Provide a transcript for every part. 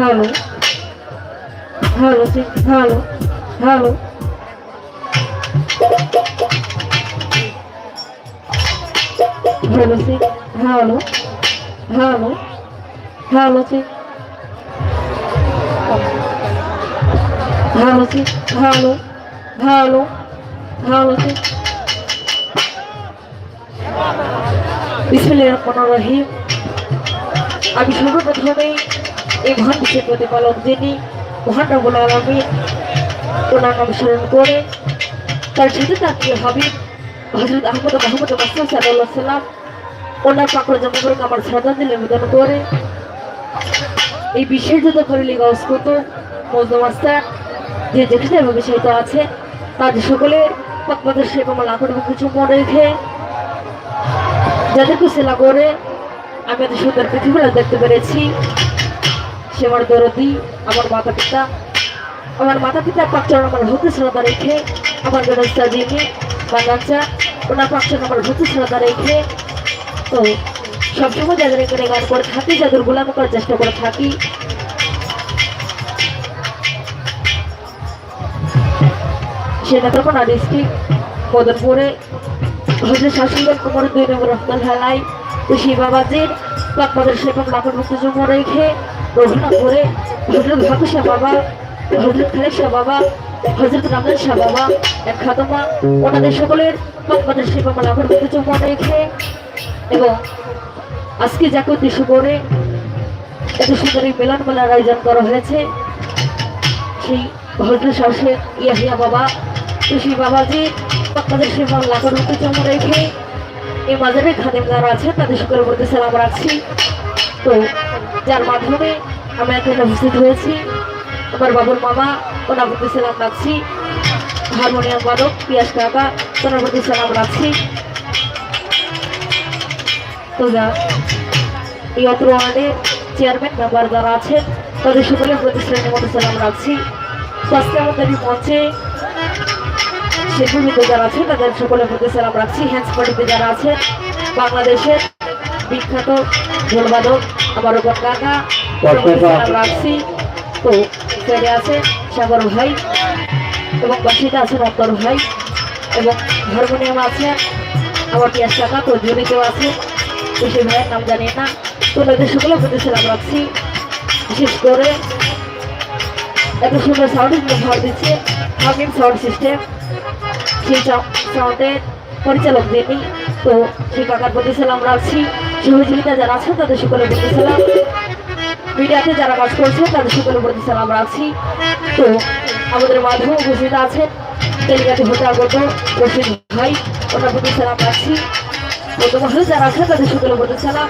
ভালো। ভালো, ঠিক। ভালো। ভালো। ভালো, ঠিক। ভালো। ভালো। ভালো, ঠিক। ভালো ঠিক। ভালো। ভালো। ভালো, ঠিক। বিসমিল্লাহির রহমানির রহিম। আমি সর্বপ্রথমেই এই মহান বিশ্বের প্রতিপালক যিনি মহান রবুল আলমী ওনার নাম স্মরণ করে তার সাথে তার প্রিয় হাবিব হজরত আহমদ মোহাম্মদ মাসুদ সাল্লাহ সাল্লাম ওনার পাকড় জমা করে আমার শ্রদ্ধাঞ্জলি নিবেদন করে। এই বিশ্বের যত খরিলি গস্কত মজদমাস্তা যে যেখানে ভবিষ্যৎ আছে তাদের সকলে পকপদের সেবা লাখের মুখে চুম্বন রেখে যাদেরকে সেলা করে আমি এত সুন্দর পৃথিবীটা দেখতে পেরেছি। সে আমার দরদি, আমার মাতা পিতা আমার মাতা পিতা পাকচরণ আমার হতে শ্রদ্ধা রেখে আমার ব্যবস্থা দিয়ে বাগানচা ওনার পাকচরণ আমার হতে শ্রদ্ধা রেখে। তো সবসময় যাদের এখানে গান করে থাকি যাদের গোলাম করার চেষ্টা করে থাকি। সেটা তখন আর ডিস্ট্রিক্ট মদনপুরে, হজরত শাসিগঞ্জ কুমার দুই নম্বর রহমান হালাই তো সেই বাবাজির পাকমাদের সেবক লাখের মুক্তি জমা রেখে রঘুনাথ করে হজরত ভাকু শাহ বাবা, হজরত খালেক শাহ বাবা, হজরত রামদান শাহ বাবা, এক খাতমা ওনাদের সকলের পাকমাদের সেবক লাখের মুক্তি জমা রেখে এবং আজকে যাকে উদ্দেশ্য করে এত সুন্দর এই মিলন মেলার আয়োজন করা হয়েছে। সেই হজরত শাসে ইয়াহিয়া বাবা, তো সেই বাবাজি আপনাদের সেই লাখের মতো জমা রেখে এই মাজারের খাদেম যারা আছে, তাদের সকলের মধ্যে সালাম রাখছি। তো যার মাধ্যমে আমি এখানে উপস্থিত হয়েছি, আমার বাবুর মামা, ওনার প্রতি সালাম রাখছি। হারমোনিয়াম বাদক, পিয়াস কাকা, ওনার প্রতি সালাম রাখছি। তো যা, এই অত্র ওয়ার্ডের চেয়ারম্যান মেম্বার যারা আছেন, তাদের সকলের প্রতি শ্রেণির মতো সালাম রাখছি। আজকে আমাদের মঞ্চে শিল্পীতে যারা আছে তাদের সকলের প্রতি সালাম রাখছি। হ্যান্ডস পার্টিতে যারা আছে বাংলাদেশের বিখ্যাত ঢোলবাদক আমার ওপর কাকা। সালাম রাখছি। তো সাইডে আছে সাগর ভাই এবং বাসিতে আছেন অন্তর ভাই এবং হারমোনিয়াম আছে আমার পিয়াস কাকা তো জড়িতেও আছে তো সেই ভাইয়ের নাম জানি না। তো তাদের সকলের প্রতি সালাম রাখছি। বিশেষ করে এত সুন্দর সাউন্ড ব্যবহার দিচ্ছে হামিম সাউন্ড সিস্টেম সেই সাউন্ডের পরিচালক যিনি, তো সেই কাকার প্রতি সালাম রাখছি সহযোগিতা যারা আছে, তাদের সকলের প্রতি সালাম মিডিয়াতে যারা কাজ করছে, তাদের সকলের প্রতি সালাম রাখছি তো আমাদের মাধ্যমে উপস্থিত আছেন তেলিয়াতে হতে আগত রশিদ ভাই, ওনার প্রতি সালাম রাখছি বর্তমানে যারা আছে, তাদের সকলের প্রতি সালাম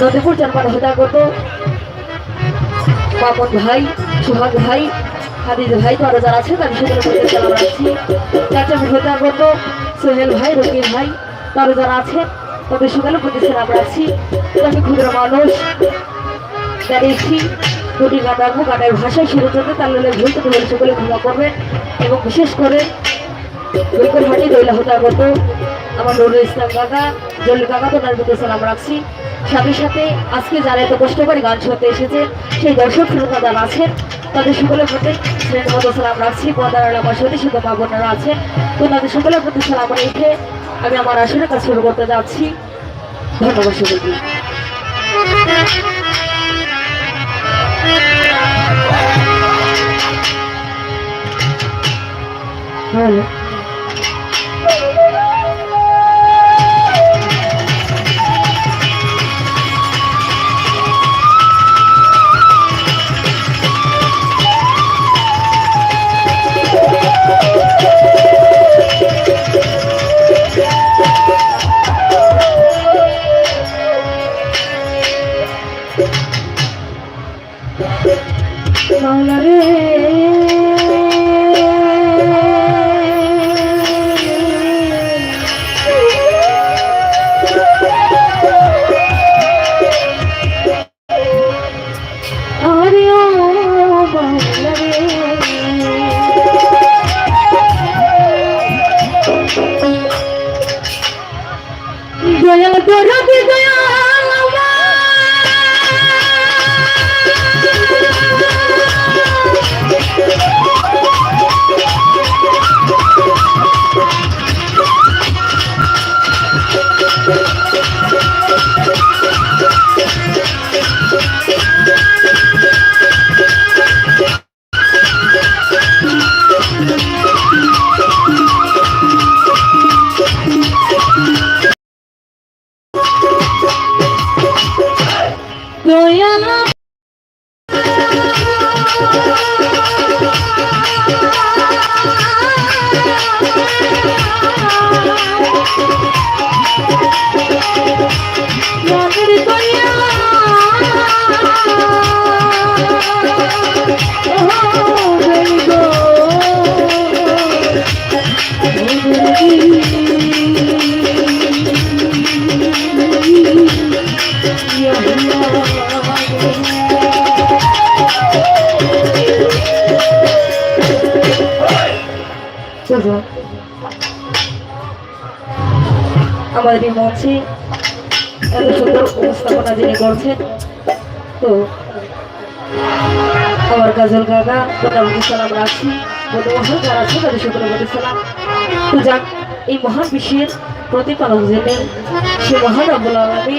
নদীপুর জন্মার হতে আগত পাপন ভাই, সুহাগ ভাই হাদিজ ভাই, তারা যারা আছে তাদের প্রতি সালাম রাখছি চাচা হতে আগত সোহেল ভাই, রকিব ভাই, তারা যারা আছে তাদের সকলের প্রতি সালাম রাখছি আমি ক্ষুদ্র মানুষ দাঁড়িয়েছি দুটি গাঁদার গানের ভাষায় শুরু করতে তাহলে ভুল থেকে বলে সকলে ক্ষমা করবেন এবং বিশেষ করে বৈকর হাটি দৈলা হতে আগত আমার নুরুল ইসলাম কাকা জলি কাকা তো তার প্রতি সালাম রাখছি সাথে সাথে আজকে যারা এত কষ্ট করে গান শুনতে এসেছে, সেই দর্শক শ্রোতা আছেন, তাদের সকলের প্রতি সালাম রাখছি পদার সাথে শুধু মা আছেন। তো তাদের সকলের প্রতি সালাম রেখে আমি আমার আসলে কাজ শুরু করতে যাচ্ছি। ধন্যবাদ সকলকে হ্যালো Yay! আমাদের এই মঞ্চে এত সুন্দর উপস্থাপনা যিনি করছেন। তো, আমার কাজল কাকা, মোটামুটি সালাম রাখছি। বলে মহান যারা আছে তাদের সকলের প্রতি সালাম। তো যাক, এই মহান বিশ্বের প্রতিপালক জেনে সে মহান আব্বুল আলমী,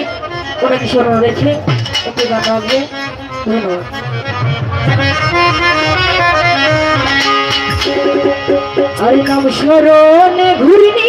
ওনাকে স্মরণ রেখে গান রাখবে ধন্যবাদ। আরে নাম স্মরণে ঘুরিনি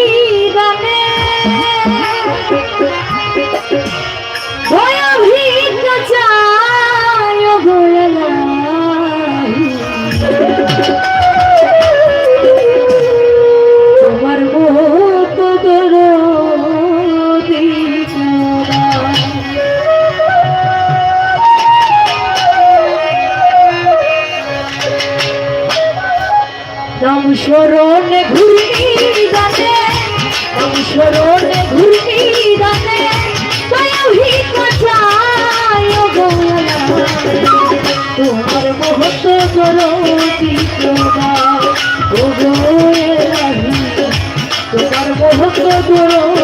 তোমার মহত গোলাহি তোমার মহত গরতি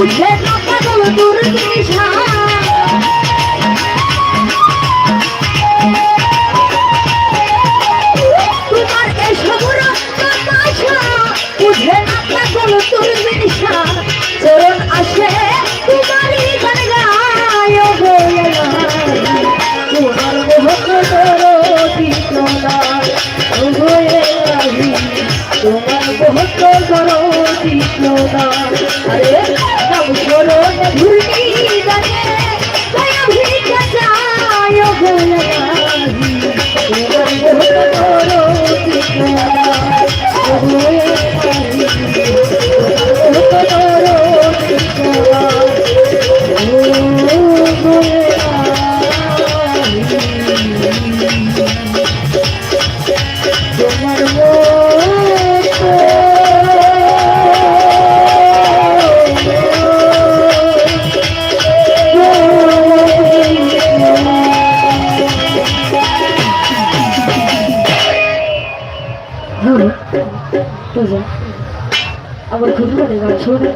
Let's আমার খুব ভালো গান শোনে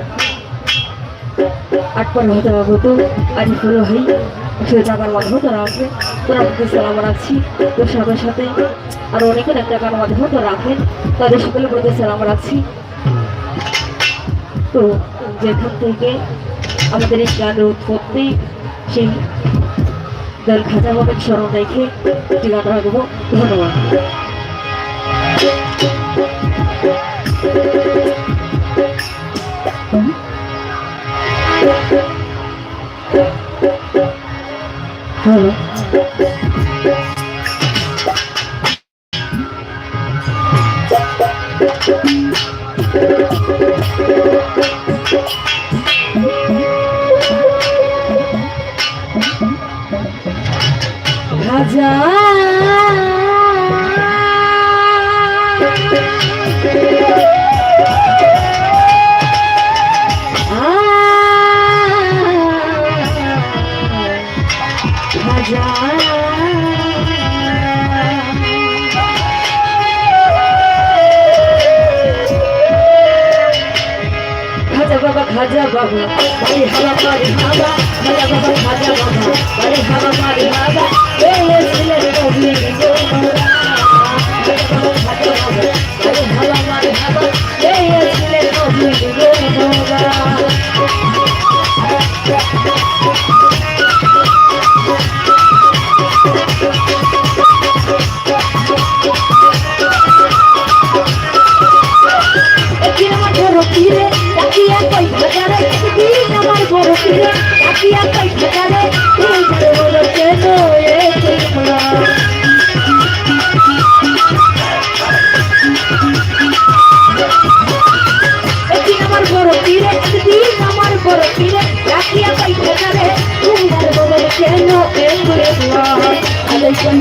আটপার হতে হতো আরিফুল ভাই, সে টাকার মাধ্যমে তারা আসবে তোরা আপনাকে সালাম রাখছি। তোর সাথে সাথে আরও অনেকের একটা টাকার মাধ্যমে তারা রাখেন তাদের সকলের প্রতি সালাম রাখছি। তো যেখান থেকে আমাদের এই গানের উৎপত্তি, সেই দল খাজা বাবের স্মরণ রেখে একটি গান রাখব ধন্যবাদ। হ্যালো খাজা বাবা, বাড়ি হাবা পারি হাবা খাজা বাবা খাজা বাবা বাড়ি হাবা পারি হাবা এই মুসলিম I'm